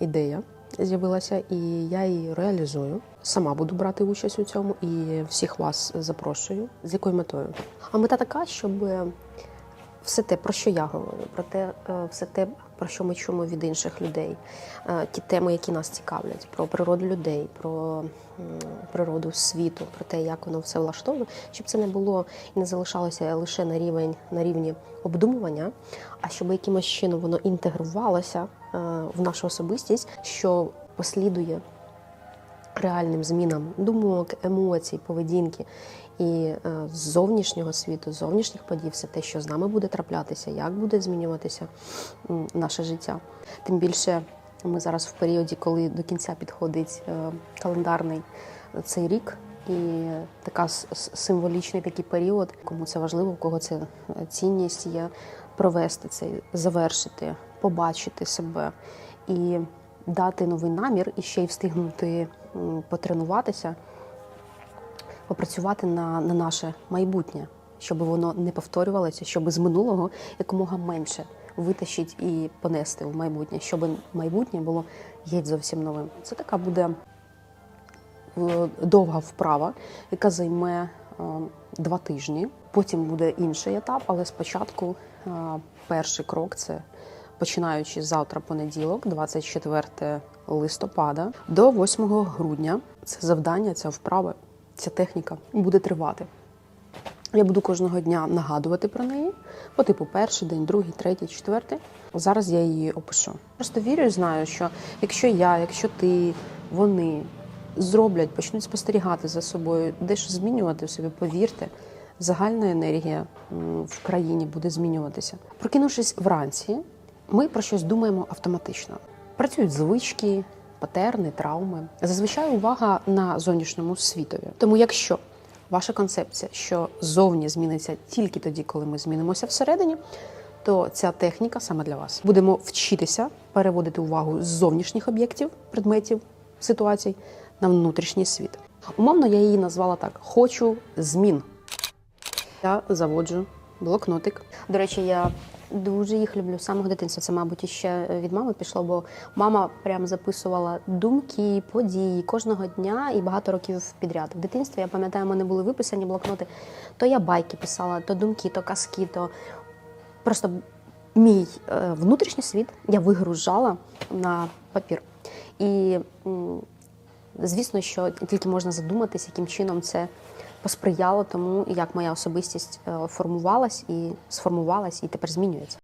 ідея з'явилася, і я її реалізую. Сама буду брати участь у цьому і всіх вас запрошую. З якою метою? А мета така, щоб все те, про що я говорю, про те, е, все те, про що ми чуємо від інших людей, е, ті теми, які нас цікавлять, про природу людей, про природу світу, про те, як воно все влаштовано, щоб це не було і не залишалося лише на рівень на рівні обдумування, а щоб якимось чином воно інтегрувалося е, в нашу особистість, що послідує реальним змінам думок, емоцій, поведінки і е, зовнішнього світу, зовнішніх подій, все те, що з нами буде траплятися, як буде змінюватися наше життя. Тим більше ми зараз в періоді, коли до кінця підходить е, календарний е, цей рік. І така символічний такий період, кому це важливо, у кого це цінність є провести цей, завершити, побачити себе і дати новий намір, і ще й встигнути потренуватися, попрацювати на, на наше майбутнє, щоб воно не повторювалося, щоб з минулого якомога менше витащити і понести в майбутнє, щоб майбутнє було геть зовсім новим. Це така буде е, довга вправа, яка займе е, два тижні. Потім буде інший етап, але спочатку е, перший крок це починаючи з завтра понеділок, 24 листопада, до 8 грудня. Це завдання, ця вправа, ця техніка буде тривати. Я буду кожного дня нагадувати про неї, по типу перший день, другий, третій, четвертий. Зараз я її опишу. Просто вірю і знаю, що якщо я, якщо ти, вони зроблять, почнуть спостерігати за собою, дещо змінювати в собі, повірте, загальна енергія в країні буде змінюватися. Прокинувшись вранці, ми про щось думаємо автоматично. Працюють звички, патерни, травми. Зазвичай увага на зовнішньому світові. Тому якщо ваша концепція, що зовні зміниться тільки тоді, коли ми змінимося всередині, то ця техніка саме для вас. Будемо вчитися переводити увагу з зовнішніх об'єктів, предметів, ситуацій на внутрішній світ. Умовно я її назвала так: хочу змін. Я заводжу блокнотик. До речі, я дуже їх люблю з самого дитинства. Це, мабуть, іще від мами пішло, бо мама прям записувала думки, події кожного дня і багато років підряд. В дитинстві я пам'ятаю, в мене були виписані блокноти. То я байки писала, то думки, то казки, то просто мій е, внутрішній світ я вигружала на папір. І звісно, що тільки можна задуматись, яким чином це посприяло тому, як моя особистість е, формувалась і сформувалась, і тепер змінюється.